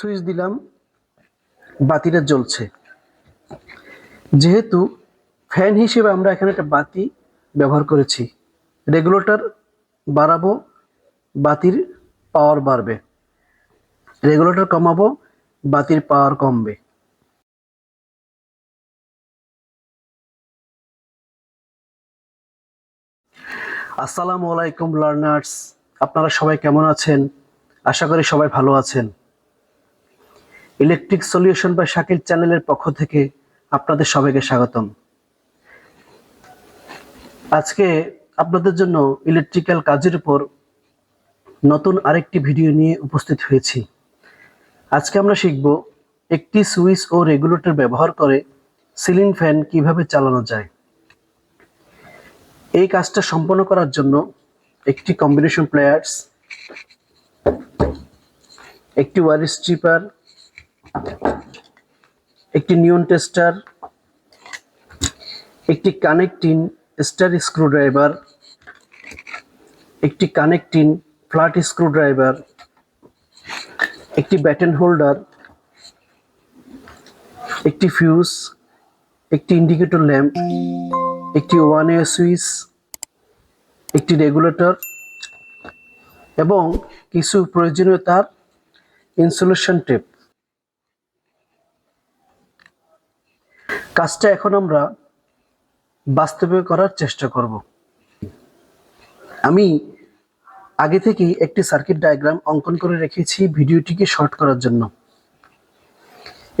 Switch দিলাম, বাতিটা জ্বলছে। যেহেতু ফ্যান হিসেবে আমরা এখানে একটা বাতি ব্যবহার করেছি, রেগুলেটর বাড়াবো, বাতির পাওয়ার বাড়বে। রেগুলেটর কমাবো, বাতির পাওয়ার কমবে। আসসালামু আলাইকুম, লার্নার্স। আপনারা সবাই কেমন আছেন? আশা করি সবাই ভালো আছেন। ইলেকট্রিক সলিউশন বা শাকিল চ্যানেলের পক্ষ থেকে আপনাদের সবাইকে স্বাগতম। আজকে আপনাদের জন্য ইলেকট্রিক্যাল কাজের উপর নতুন আরেকটি ভিডিও নিয়ে উপস্থিত হয়েছি। আজকে আমরা শিখব একটি সুইচ ও রেগুলেটর ব্যবহার করে সিলিং ফ্যান কীভাবে চালানো যায়। এই কাজটা সম্পন্ন করার জন্য একটি কম্বিনেশন প্লেয়ার্স, একটি ওয়ার স্ট্রিপার একটি নিয়ন টেস্টার, একটি কানেক্টিং স্টার স্ক্রুড্রাইভার, একটি কানেক্টিং ফ্ল্যাট স্ক্রুড্রাইভার, একটি ব্যাটন হোল্ডার, একটি ফিউজ, একটি ইন্ডিকেটর ল্যাম্প, একটি ওয়ান এ সুইচ, একটি রেগুলেটর এবং কিছু প্রয়োজনীয় তার ইনসুলেশন টেপ। কাজটা এখন আমরা বাস্তবে করার চেষ্টা করব। আমি আগে থেকেই একটি সার্কিট ডায়াগ্রাম অঙ্কন করে রেখেছি ভিডিওটিকে শর্ট করার জন্য।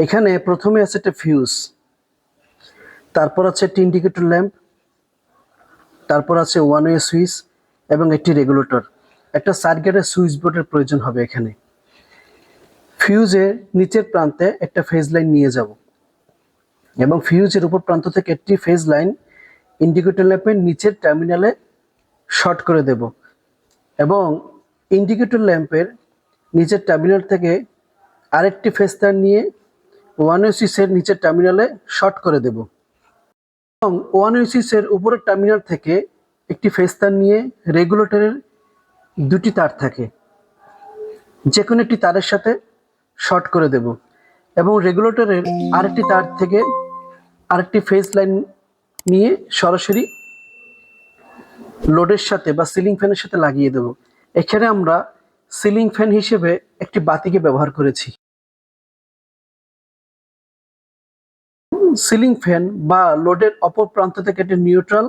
এখানে প্রথমে আছে একটা ফিউজ তারপর আছে একটি ইন্ডিকেটর ল্যাম্প তারপর আছে ওয়ান ওয়ে সুইচ এবং একটি রেগুলেটর একটা সার্কিটের সুইচ বোর্ডের প্রয়োজন হবে এখানে। ফিউজের নিচের প্রান্তে একটা ফেজ লাইন নিয়ে যাব। এবং ফিউজের উপর প্রান্ত থেকে একটি ফেজ লাইন ইন্ডিকেটর ল্যাম্পের নিচের টার্মিনালে শর্ট করে দেব। এবং ইন্ডিকেটর ল্যাম্পের নিচের টার্মিনাল থেকে আরেকটি ফেজ তার নিয়ে ওয়ান সুইচের নিচের টার্মিনালে শর্ট করে দেব। এবং ওয়ান সুইচের উপরের টার্মিনাল থেকে একটি ফেজ তার নিয়ে রেগুলেটরের দুটি তার থাকে। যে কোনো একটি তারের সাথে শর্ট করে দেব। এবং রেগুলেটরের আরেকটি তার থেকে আরেকটি ফেজ লাইন নিয়ে সরাসরি লোডের সাথে বা সিলিং ফ্যানের সাথে লাগিয়ে দেব। এখানে আমরা সিলিং ফ্যান হিসেবে একটি বাতিকে ব্যবহার করেছি। সিলিং ফ্যান বা লোডের অপর প্রান্ত থেকে একটি নিউট্রাল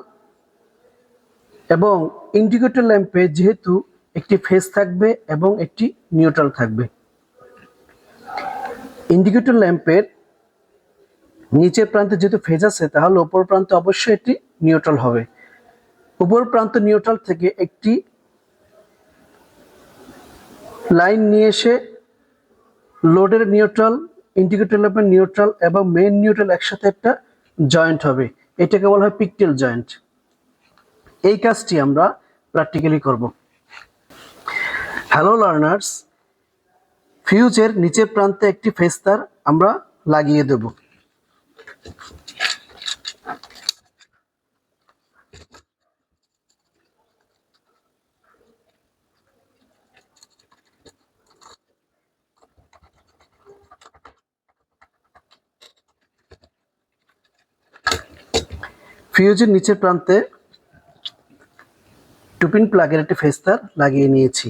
এবং ইন্ডিকেটর ল্যাম্পে যেহেতু একটি ফেজ থাকবে এবং একটি নিউট্রাল থাকবে। ইন্ডিকেটর ল্যাম্পের নিচের প্রান্তে যেহেতু ফেজ আছে, তাহলে উপর প্রান্তে অবশ্যই এটি নিউট্রাল হবে। উপর প্রান্ত নিউট্রাল থেকে একটি লাইন নিয়ে এসে লোডের নিউট্রাল ইন্ডিকেটর ল্যাম্পের নিউট্রাল এবং মেইন নিউট্রাল একসাথে একটা জয়েন্ট হবে। এটাকে বলা হয় পিকটেল জয়েন্ট এই কাজটি আমরা প্র্যাকটিক্যালি করব। হ্যালো লার্নার্স ফিউজের নিচের প্রান্তে একটি ফেস্তার আমরা লাগিয়ে দেব। ফিউজের নিচের প্রান্তে টুপিন প্লাগের একটি ফেস্তার লাগিয়ে নিয়েছি।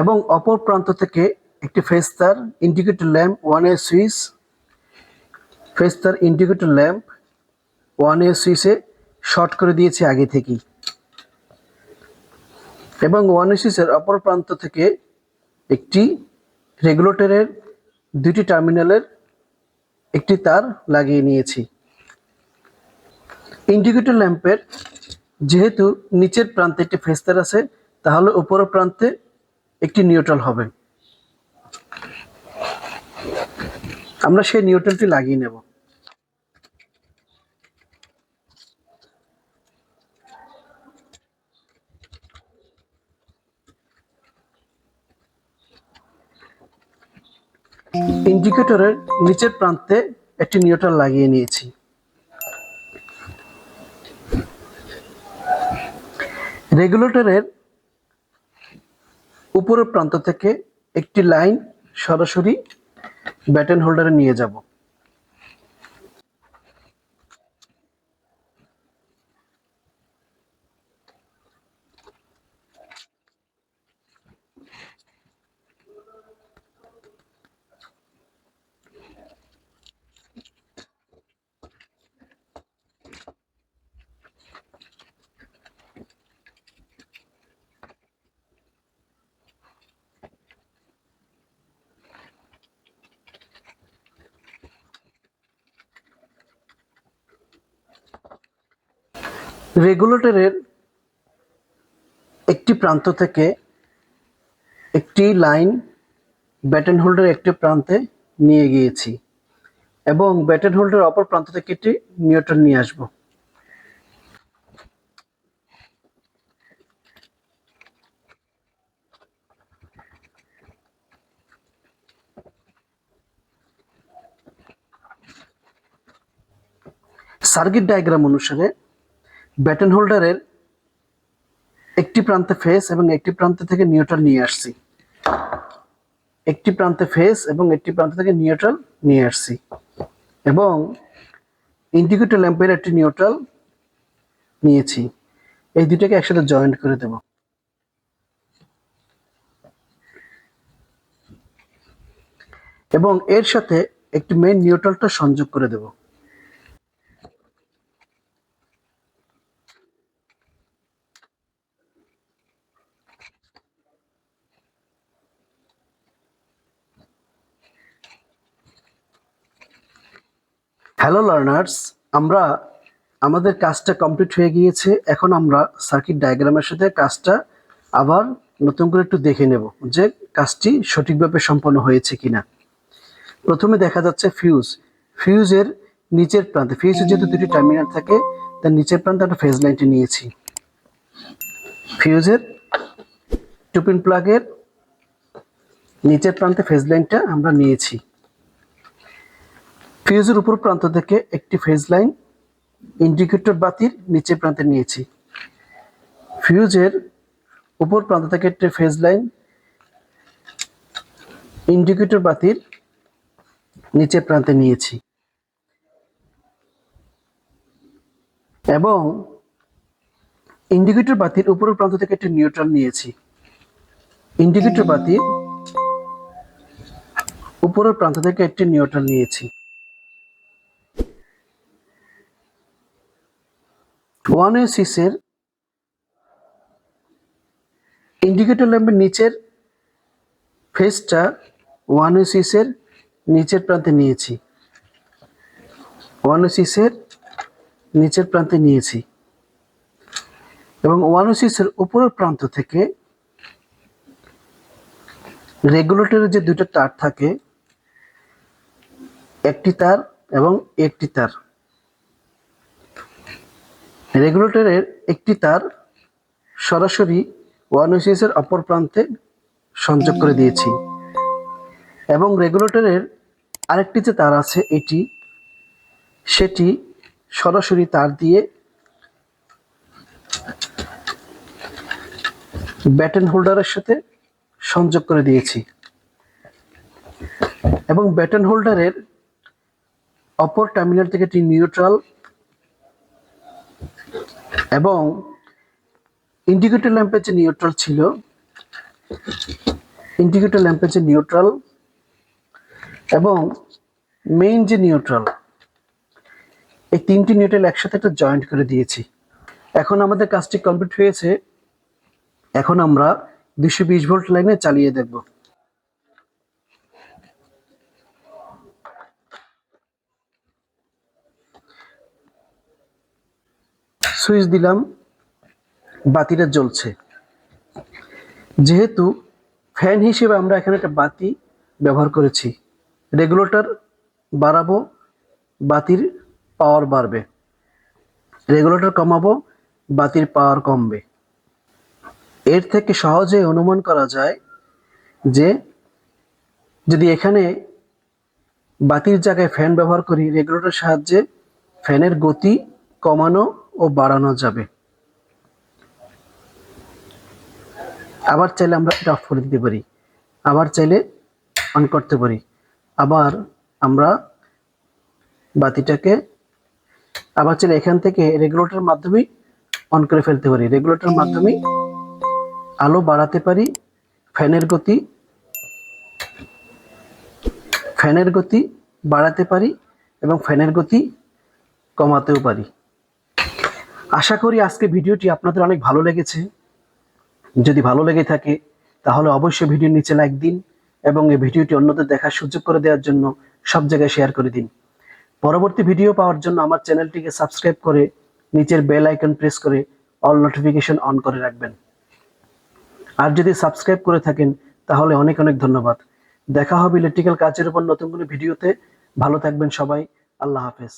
এবং অপর প্রান্ত থেকে একটি ফেস্তার indicator lamp one A switch ফেস্তার indicator lamp one এ সুইচে শর্ট করে দিয়েছে আগে থেকেই। এবং ওয়ান এ সুইচের অপর প্রান্ত থেকে একটি রেগুলেটরের দুটি টার্মিনালের একটি তার লাগিয়ে নিয়েছি। ইন্ডিকেটর ল্যাম্পের যেহেতু নিচের প্রান্তে একটি ফেস্তার আছে, তাহলে উপরের প্রান্তে একটি নিউট্রাল হবে। আমরা সেই নিউট্রালটি লাগিয়ে নেব। ইন্ডিকেটরের নিচের প্রান্তে একটি নিউট্রাল লাগিয়ে নিয়েছি। রেগুলেটরের উপরের প্রান্ত থেকে একটি লাইন সরাসরি ব্যাটেন হোল্ডারে নিয়ে যাব। রেগুলেটরের একটি প্রান্ত থেকে একটি লাইন ব্যাটেন হোল্ডার একটি প্রান্তে নিয়ে গিয়েছি এবং ব্যাটেন হোল্ডার অপর প্রান্ত থেকে একটি নিউটন নিয়ে আসব। সার্কিট ডায়াগ্রাম অনুসারে ব্যাটন হোল্ডারের একটি প্রান্তে ফেস এবং একটি প্রান্ত থেকে নিউট্রাল নিয়ে আসছি। একটি প্রান্তে ফেস এবং একটি প্রান্ত থেকে নিউট্রাল নিয়ে আসছি। এবং ইন্ডিকেটর ল্যাম্পের একটি নিউট্রাল নিয়েছি। এই দুটাকে একসাথে জয়েন্ট করে দেব। এবং এর সাথে একটি মেইন নিউট্রালটা সংযোগ করে দেব। হ্যালো লার্নার্স আমরা আমাদের কাজটা কমপ্লিট হয়ে গিয়েছে। এখন আমরা সার্কিট ডায়াগ্রামের সাথে কাজটা আবার নতুন করে একটু দেখে নেব যে কাজটি সঠিকভাবে সম্পন্ন হয়েছে কিনা। প্রথমে দেখা যাচ্ছে ফিউজ ফিউজের নিচের প্রান্তে ফিউজের যেহেতু দুটি টার্মিনাল থাকে, তার নিচের প্রান্তে একটা ফেজ লাইনটি নিয়েছি। ফিউজের টুপিন প্লাগের নিচের প্রান্তে ফেজ লাইনটা আমরা নিয়েছি। ফিউজের উপর প্রান্ত থেকে একটি ফেজ লাইন ইন্ডিকেটর বাতির নিচের প্রান্তে নিয়েছি। ফিউজের উপর প্রান্ত থেকে একটি ফেজ লাইন ইন্ডিকেটর বাতির নিচে প্রান্তে নিয়েছি। এবং ইন্ডিকেটর বাতির উপরের প্রান্ত থেকে একটি নিউট্রাল নিয়েছি। ইন্ডিকেটর বাতির উপরের প্রান্ত থেকে একটি নিউট্রাল নিয়েছি। ওয়ান এ সিক্সের ইন্ডিকেটর ল্যাম্পের নিচের ফেসটা ওয়ান এ সিক্সের নিচের প্রান্তে নিয়েছি। ওয়ান ও সিক্সের নিচের প্রান্তে নিয়েছি। এবং ওয়ান ও সিক্সের উপরের প্রান্ত থেকে রেগুলেটরের যে দুটো তার থাকে, একটি তার এবং একটি তার। রেগুলেটরের একটি তার সরাসরি ওয়ান সিক্সের অপর প্রান্তে সংযোগ করে দিয়েছি। এবং রেগুলেটরের আরেকটি যে তার আছে এটি, সেটি সরাসরি তার দিয়ে ব্যাটেন হোল্ডারের সাথে সংযোগ করে দিয়েছি। এবং ব্যাটেন হোল্ডারের অপর টার্মিনাল থেকে একটি নিউট্রাল এবং ইন্ডিকেটর ল্যাম্পের যে নিউট্রাল ছিল ইন্ডিকেটর ল্যাম্পের যে নিউট্রাল এবং মেইন যে নিউট্রাল এই তিনটি নিউট্রাল একসাথে একটা জয়েন্ট করে দিয়েছি। এখন আমাদের কাজটি কমপ্লিট হয়েছে। এখন আমরা দুশো বিশ ভোল্ট লাইনে চালিয়ে দেখব। সুইচ দিলাম, বাতিটা জ্বলছে। যেহেতু ফ্যান হিসেবে আমরা এখানে একটা বাতি ব্যবহার করেছি, রেগুলেটর বাড়াবো, বাতির পাওয়ার বাড়বে। রেগুলেটর কমাবো, বাতির পাওয়ার কমবে। এর থেকে সহজে অনুমান করা যায় যে, যদি এখানে বাতির জায়গায় ফ্যান ব্যবহার করি রেগুলেটর সাহায্যে ফ্যানের গতি কমানো ও বাড়ানো যাবে। আবার চাইলে আমরা এটা অফ করে দিতে পারি। আবার চাইলে অন করতে পারি। আবার আমরা বাতিটাকে আবার চাইলে এখান থেকে রেগুলেটরের মাধ্যমে অন করে ফেলতে পারি। রেগুলেটরের মাধ্যমে আলো বাড়াতে পারি। ফ্যানের গতি ফ্যানের গতি বাড়াতে পারি এবং ফ্যানের গতি কমাতেও পারি। আশা করি আজকে ভিডিওটি আপনাদের অনেক ভালো লেগেছে। যদি ভালো লেগে থাকে, তাহলে অবশ্যই ভিডিওর নিচে লাইক দিন এবং এই ভিডিওটি অন্যদের দেখার সুযোগ করে দেওয়ার জন্য সব জায়গায় শেয়ার করে দিন। পরবর্তী ভিডিও পাওয়ার জন্য আমার চ্যানেলটিকে সাবস্ক্রাইব করে নিচের বেল আইকন প্রেস করে অল নোটিফিকেশন অন করে রাখবেন। আর যদি সাবস্ক্রাইব করে থাকেন, তাহলে অনেক অনেক ধন্যবাদ। দেখা হবে ইলেকট্রিক্যাল কাজের উপর নতুন কোনো ভিডিওতে ভালো থাকবেন সবাই। আল্লাহ হাফেজ।